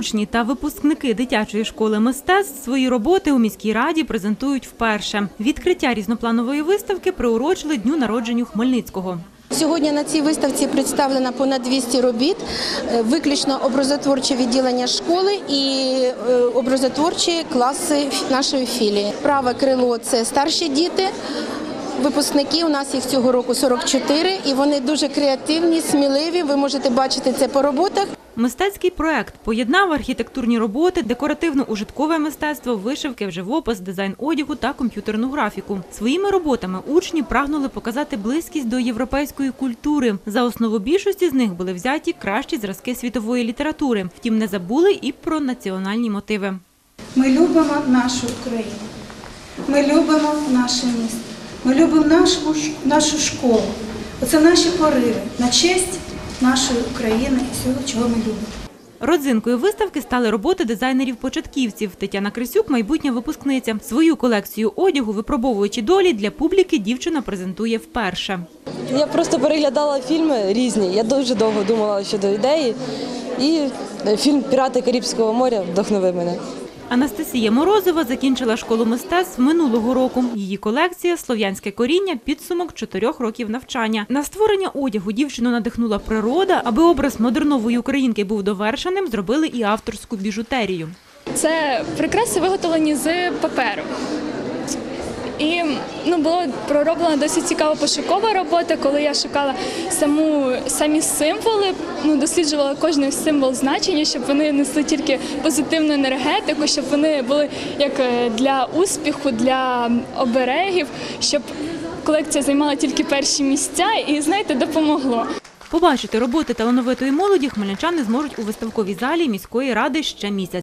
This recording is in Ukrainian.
Учні та випускники дитячої школи мистецтв свої роботи у міській раді презентують вперше. Відкриття різнопланової виставки приурочили дню народженню Хмельницького. Сьогодні на цій виставці представлено понад 200 робіт, е, виключно образотворче відділення школи і е, образотворчі класи нашої філії. Праве крило це старші діти. Випускники у нас їх цього року 44, і вони дуже креативні, сміливі. Ви можете бачити це по роботах. Мистецький проект поєднав архітектурні роботи, декоративно-ужиткове мистецтво, вишивки, в живопис, дизайн одягу та комп'ютерну графіку. Своїми роботами учні прагнули показати близькість до європейської культури. За основу більшості з них були взяті кращі зразки світової літератури. Втім, не забули і про національні мотиви. Ми любимо нашу Україну. Ми любимо наше місто. Ми любимо нашу, ш- нашу школу. Оце наші пориви на честь нашої України і всього, чого ми любимо. Родзинкою виставки стали роботи дизайнерів-початківців. Тетяна Крисюк, майбутня випускниця. Свою колекцію одягу, випробовуючи долі для публіки, дівчина презентує вперше. Я просто переглядала фільми різні. Я дуже довго думала щодо ідеї. І е, фільм Пірати Карибського моря вдохновив мене. Анастасія Морозова закінчила школу мистецтв минулого року. Її колекція Слов'янське коріння підсумок чотирьох років навчання. На створення одягу дівчину надихнула природа. Аби образ модернової українки був довершеним, зробили і авторську біжутерію. Це прикраси виготовлені з паперу. І ну, була пророблена досить цікава пошукова робота, коли я шукала саму, самі символи, ну, досліджувала кожний символ значення, щоб вони несли тільки позитивну енергетику, щоб вони були як е, для успіху, для оберегів, щоб колекція займала тільки перші місця і, знаєте, допомогло. Побачити роботи талановитої молоді хмельничани зможуть у виставковій залі міської ради ще місяць.